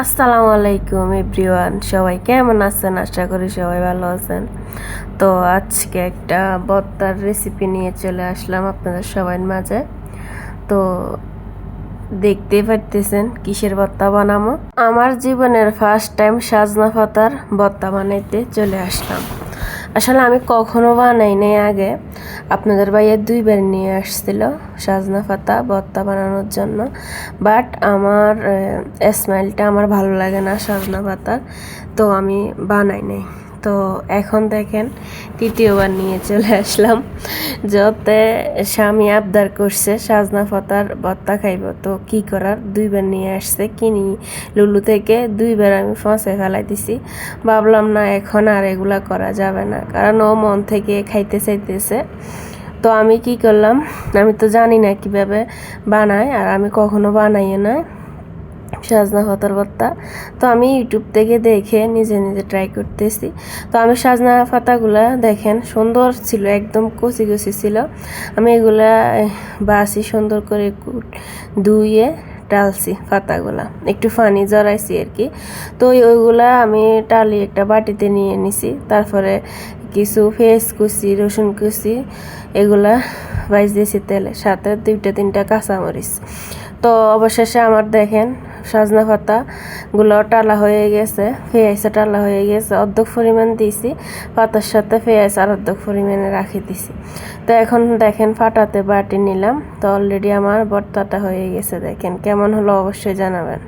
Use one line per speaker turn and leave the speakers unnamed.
আসসালামু আলাইকুম এভরিওয়ান, সবাই কেমন আছেন? আশা করি সবাই ভালো আছেন। তো আজকে একটা বত্তার রেসিপি নিয়ে চলে আসলাম আপনাদের সবাই মাঝে। তো দেখতেই পারতেছেন কিসের বত্তা বানাবো? আমার জীবনের ফার্স্ট টাইম সাজনা পাতার বত্তা বানাইতে চলে আসলাম। আসলে আমি কখনো বানাই নাই আগে। আপনাদের ভাইয়ের দুইবার নিয়ে আসছিল সাজনা পাতা ভর্তা বানানোর জন্য। বাট আমার স্মাইলটা আমার ভালো লাগে না সাজনা পাতার তো আমি বানাই নাই। তো এখন দেখেন তৃতীয়বার নিয়ে চলে আসলাম। যতে স্বামী আবদার করছে, সাজনা পাতার ভর্তা খাইব। তো কি করার? দুইবার নিয়ে আসছে, কিনি লুলু থেকে দুইবার আমি ফসে ফেলাই দিছি ভাবলাম, না, এখন আর এগুলা করা যাবে না। কারণ ও মন থেকে খাইতে চাইতেছে। তো আমি কি করলাম? আমি তো জানি না কীভাবে বানায়, আর আমি কখনো বানাইও না সাজনা পাতার ভর্তা তো আমি ইউটিউব থেকে দেখে নিজে নিজে ট্রাই করতেছি। তো আমি সাজনা পাতাগুলা দেখেন, সুন্দর ছিল, একদম কচি কচি ছিল। আমি এগুলা বাসি সুন্দর করে ধুয়ে টালছি পাতাগুলা একটু ফানি জড়াইছি আর কি তো ওইগুলা আমি টালি একটা বাটিতে নিয়ে নিছি। তারপরে কিছু ফেস কুচি, রসুন কুচি, এগুলা বাইজ দিয়েছি তেলে সাথে। দুইটা, তিনটা কাঁচামরিচ। তো অবশেষে আমার দেখেন সাজনা পাতাগুলো টালা হয়ে গেছে পেঁয়াজটা টালা হয়ে গেছে। অর্ধেক পরিমাণ দিয়েছি পাতার সাথে পেঁয়াজ আর অর্ধেক পরিমাণে রাখি দিছি। তো এখন দেখেন ফাটাতে বাটি নিলাম। তো অলরেডি আমার বর্তাটা হয়ে গেছে, দেখেন কেমন হলো অবশ্যই জানাবেন।